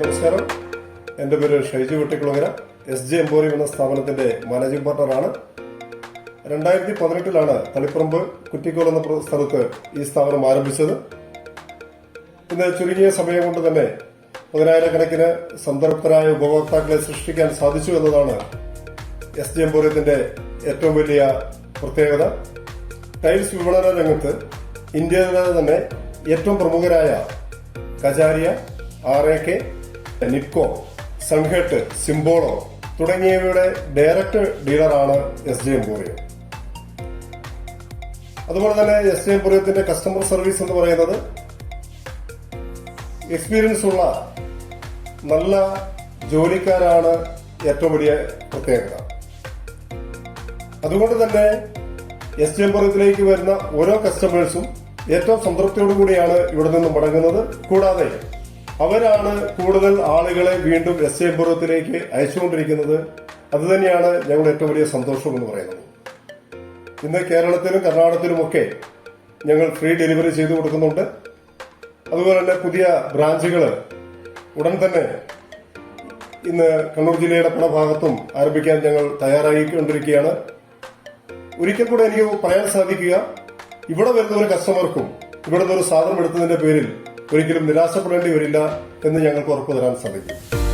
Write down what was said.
എന്റെ പേര് Shaiju Vettikulangara S J emporium എന്ന സ്ഥാപനത്തിന്റെ മാനേജിംഗ് പാർട്ണറാണ്. രണ്ടായിരത്തി പതിനെട്ടിലാണ് തളിപ്പറമ്പ് കുറ്റിക്കോൾ എന്ന സ്ഥലത്ത് ഈ സ്ഥാപനം ആരംഭിച്ചത്. ഇന്ന് ചുരുങ്ങിയ സമയം കൊണ്ട് തന്നെ പതിനായിരക്കണക്കിന് സംതൃപ്തരായ ഉപഭോക്താക്കളെ സൃഷ്ടിക്കാൻ സാധിച്ചു എന്നതാണ് എസ് ജെ എംപോറിയത്തിന്റെ ഏറ്റവും വലിയ പ്രത്യേകത. ടൈൽസ് വിപണന രംഗത്ത് ഇന്ത്യയിലെ തന്നെ ഏറ്റവും പ്രമുഖരായ കജാരിയ ആർ എ കെ നിപ്കോ സൺഹെട്ട് സിംബോളോ തുടങ്ങിയവയുടെ ഡയറക്ട് ഡീലറാണ് എസ് ജെ എംപോറിയം അതുപോലെ തന്നെ എസ് ജെ എംപോറിയത്തിന്റെ കസ്റ്റമർ സർവീസ് എന്ന് പറയുന്നത് എക്സ്പീരിയൻസ് ഉള്ള നല്ല ജോലിക്കാരാണ് ഏറ്റവും വലിയ പ്രത്യേകത. അതുകൊണ്ട് തന്നെ എസ് ജെ എംപോറിയത്തിലേക്ക് വരുന്ന ഓരോ കസ്റ്റമേഴ്സും ഏറ്റവും സംതൃപ്തിയോടുകൂടിയാണ് ഇവിടെ നിന്ന് മടങ്ങുന്നത്. കൂടാതെ അവരാണ് കൂടുതൽ ആളുകളെ വീണ്ടും എസ് ഐ പൂർവത്തിലേക്ക് അയച്ചുകൊണ്ടിരിക്കുന്നത്. അതുതന്നെയാണ് ഞങ്ങൾ ഏറ്റവും വലിയ സന്തോഷം എന്ന് പറയുന്നത്. ഇന്ന് കേരളത്തിലും കർണാടകത്തിലുമൊക്കെ ഞങ്ങൾ ഫ്രീ ഡെലിവറി ചെയ്തു കൊടുക്കുന്നുണ്ട്. അതുപോലെ തന്നെ പുതിയ ബ്രാഞ്ചുകൾ ഉടൻ തന്നെ ഇന്ന് കണ്ണൂർ ജില്ലയുടെ പല ഭാഗത്തും ആരംഭിക്കാൻ ഞങ്ങൾ തയ്യാറായിക്കൊണ്ടിരിക്കുകയാണ്. ഒരിക്കൽ കൂടെ എനിക്ക് പറയാൻ സാധിക്കുക ഇവിടെ വരുന്ന ഒരു കസ്റ്റമർക്കും ഇവിടുന്ന് ഒരു സാധനം എടുത്തതിന്റെ പേരിൽ ഒരിക്കലും നിരാശപ്പെടേണ്ടി വരില്ല എന്ന് ഞങ്ങൾക്ക് ഉറപ്പു തരാൻ സാധിക്കും